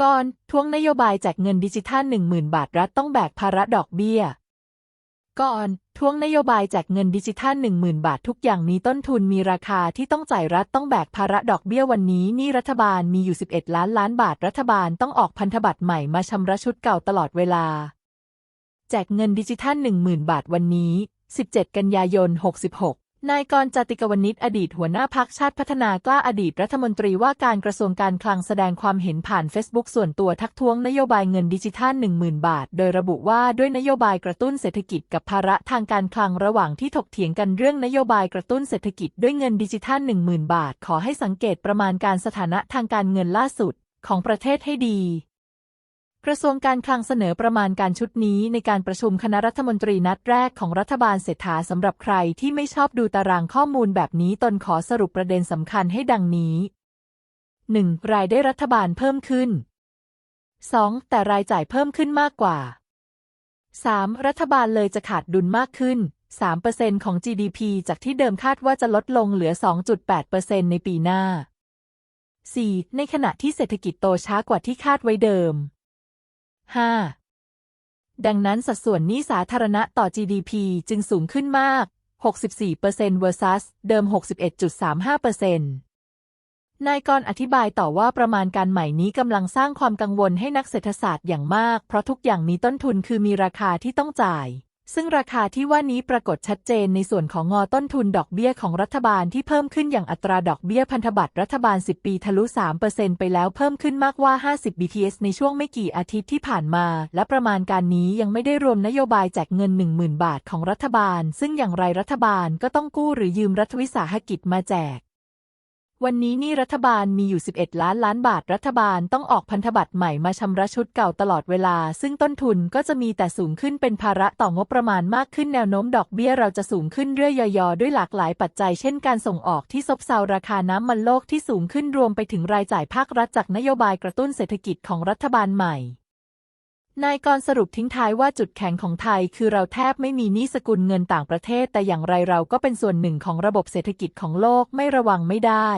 ก่อนทวงนโยบายแจกเงินดิจิทัล10,000 บาทรัฐต้องแบกภาระดอกเบี้ย ก่อนทวงนโยบายแจกเงินดิจิทัล10,000 บาททุกอย่างมีต้นทุนมีราคาที่ต้องจ่ายรัฐต้องแบกภาระดอกเบี้ยวันนี้นี่รัฐบาลมีอยู่ 11 ล้านล้านบาทรัฐบาลต้องออกพันธบัตรใหม่มาชำระชุดเก่าตลอดเวลา แจกเงินดิจิทัล10,000 บาทวันนี้ 17 กันยายน 66 นายกรจติกวณิชอดีตหัวหน้าพักชาติพัฒนากล้าอดีตรัฐมนตรีว่าการกระทรวงการคลังแสดงความเห็นผ่านเฟซบุ๊กส่วนตัวทักท้วงนโยบายเงินดิจิทัล 10,000 บาท โดยระบุว่าด้วยนโยบายกระตุ้นเศรษฐกิจกับภาระทางการคลังระหว่างที่ถกเถียงกันเรื่องนโยบายกระตุ้นเศรษฐกิจด้วยเงินดิจิทัล 10,000 บาท ขอให้สังเกตประมาณการสถานะทางการเงินล่าสุดของประเทศให้ดี กระทรวงการคลังเสนอประมาณการชุดนี้ในการประชุมคณะรัฐมนตรีนัดแรกของรัฐบาลเศรษฐาสำหรับใครที่ไม่ชอบดูตารางข้อมูลแบบนี้ตนขอสรุปประเด็นสำคัญให้ดังนี้ 1. รายได้รัฐบาลเพิ่มขึ้น 2. แต่รายจ่ายเพิ่มขึ้นมากกว่า 3. รัฐบาลเลยจะขาดดุลมากขึ้น 3%ของ GDP จากที่เดิมคาดว่าจะลดลงเหลือ 2.8%ในปีหน้า 4. ในขณะที่เศรษฐกิจโตช้ากว่าที่คาดไว้เดิม 5. ดังนั้นสัดส่วนหนี้สาธารณะต่อ GDP จึงสูงขึ้นมาก 64% versus เดิม 61.35%นายกรอธิบายต่อว่าประมาณการใหม่นี้กำลังสร้างความกังวลให้นักเศรษฐศาสตร์อย่างมาก เพราะทุกอย่างมีต้นทุนคือมีราคาที่ต้องจ่าย ซึ่งราคาที่ว่านี้ปรากฏชัดเจนในส่วนของงอต้นทุนดอกเบี้ยของรัฐบาลที่เพิ่มขึ้นอย่างอัตราดอกเบี้ยพันธบัตรรัฐบาล 10 ปีทะลุ 3%ไปแล้วเพิ่มขึ้นมากว่า 50 BPS ในช่วงไม่กี่อาทิตย์ที่ผ่านมา และประมาณการนี้ยังไม่ได้รวมนโยบายแจกเงิน 10,000 บาทของรัฐบาล ซึ่งอย่างไรรัฐบาลก็ต้องกู้หรือยืมรัฐวิสาหกิจมาแจก วันนี้นี่รัฐบาลมีอยู่ 11 ล้านล้านบาท รัฐบาลต้องออกพันธบัตรใหม่มาชำระชุดเก่าตลอดเวลา ซึ่งต้นทุนก็จะมีแต่สูงขึ้นเป็นภาระต่องบประมาณมากขึ้นแนวโน้มดอกเบี้ยเราจะสูงขึ้นเรื่อยยอๆด้วยหลากหลายปัจจัย เช่นการส่งออกที่ซบเซาราคาน้ำมันโลกที่สูงขึ้นรวมไปถึงรายจ่ายภาครัฐจากนโยบายกระตุ้นเศรษฐกิจของรัฐบาลใหม่นายกรสรุปทิ้งท้ายว่าจุดแข็งของไทย คือเราแทบไม่มีหนี้สกุลเงินต่างประเทศ แต่อย่างไรเราก็เป็นส่วนหนึ่งของระบบเศรษฐกิจของโลกไม่ระวังไม่ได้